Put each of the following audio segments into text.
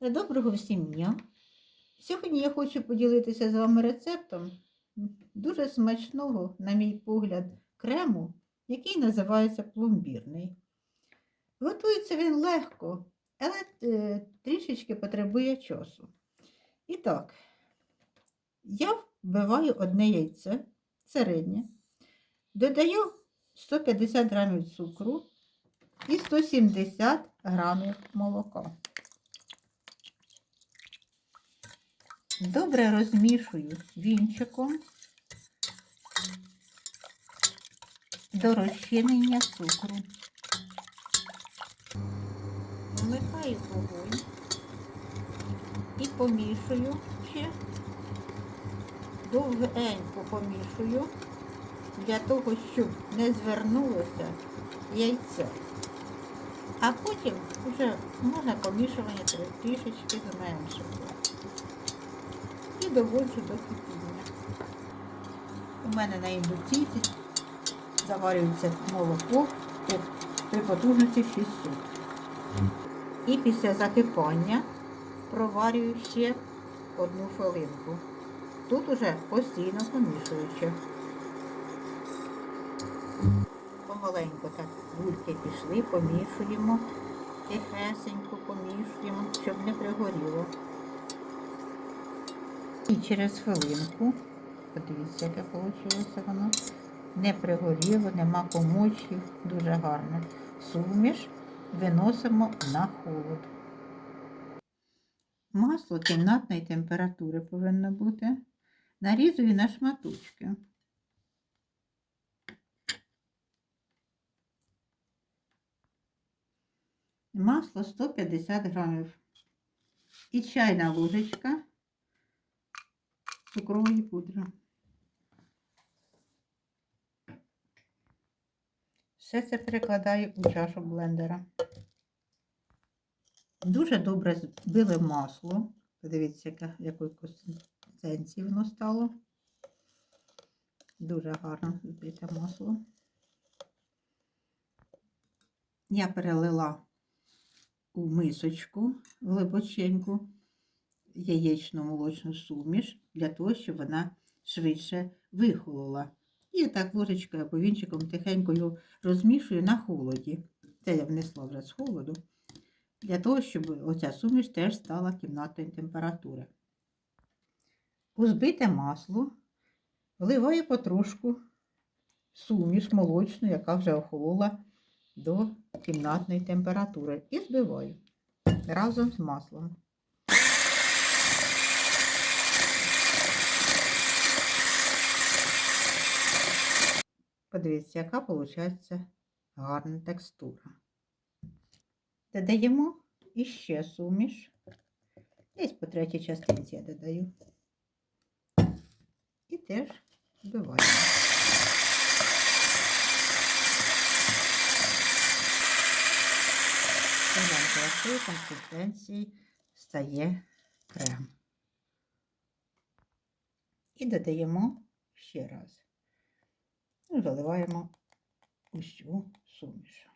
Доброго всім дня! Сьогодні я хочу поділитися з вами рецептом дуже смачного, на мій погляд, крему, який називається пломбірний. Готується він легко, але е, трішечки потребує часу. І так, я вбиваю одне яйце середнє, додаю 150 грамів цукру і 170 грамів молока. Добре розмішую вінчиком до розчинення цукру. Вмикаю вогонь і помішую ще, довгенько помішую для того, щоб не звернулося яйце. А потім вже можна помішування трішечки зменшити і доводжу до кипіння. У мене на індукційці заварюється молоко при потужності 600. І після закипання проварюю ще одну хвилинку. Тут уже постійно помішуючи. Помаленько так бульки пішли, помішуємо, тихесенько помішуємо, щоб не пригоріло. І через хвилинку, подивіться, яке вийшло воно. Не пригоріло, нема комочів, дуже гарно. Суміш виносимо на холод. Масло кімнатної температури повинно бути. Нарізую на шматочки. Масло 150 грамів. І чайна ложечка цукрової пудри. Все це перекладаю у чашу блендера. Дуже добре збили масло. Подивіться, якої консистенції воно стало. Дуже гарно збите масло. Я перелила у мисочку глибоченьку яєчну молочну суміш для того, щоб вона швидше вихолола. І так ложечкою або вінчиком тихенькою розмішую на холоді. Це я внесла вже з холоду, для того, щоб оця суміш теж стала кімнатної температури. У збите масло вливаю потрошку суміш молочну, яка вже охолола до кімнатної температури, і збиваю разом з маслом. Подивіться, яка виходить гарна текстура. Додаємо іще суміш. Десь по третій частинці я додаю. І теж вбиваємо. Такої консистенції стає крем. І додаємо ще раз. І виливаємо усю суміш.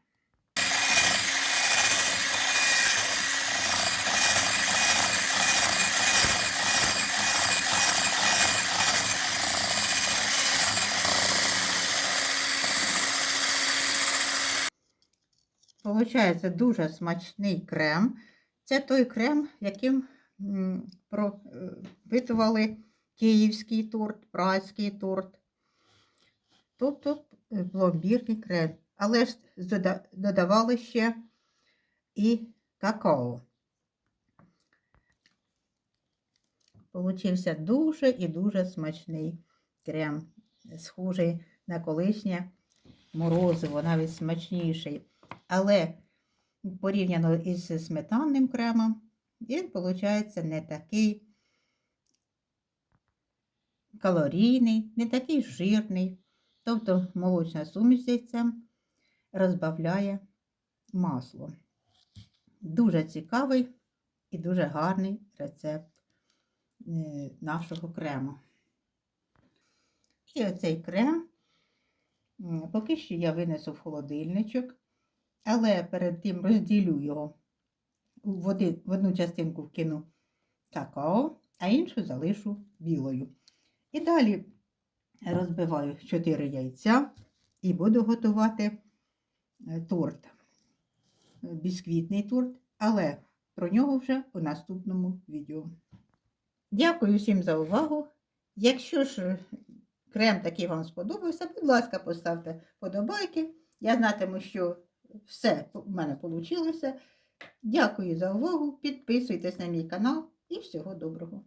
Получається дуже смачний крем. Це той крем, яким пропитували київський торт, празький торт тобто е, пломбірний крем. Але ж додавали ще і какао. Получився дуже і дуже смачний крем, схожий на колишнє морозиво, навіть смачніший. Але порівняно із сметанним кремом, він, виходить, не такий калорійний, не такий жирний. Тобто молочна суміш яйцем розбавляє масло. Дуже цікавий і дуже гарний рецепт е, нашого крему. І оцей крем, поки що я винесу в холодильничок, але перед тим розділю його в, один, в одну частинку вкину какао, а іншу залишу білою. І далі розбиваю 4 яйця і буду готувати е, торт. Бісквітний торт, але про нього вже у наступному відео. Дякую всім за увагу. Якщо ж крем такий вам сподобався, будь ласка, поставте подобайки. Я знатиму, що все в мене вийшло. Дякую за увагу. Підписуйтесь на мій канал і всього доброго.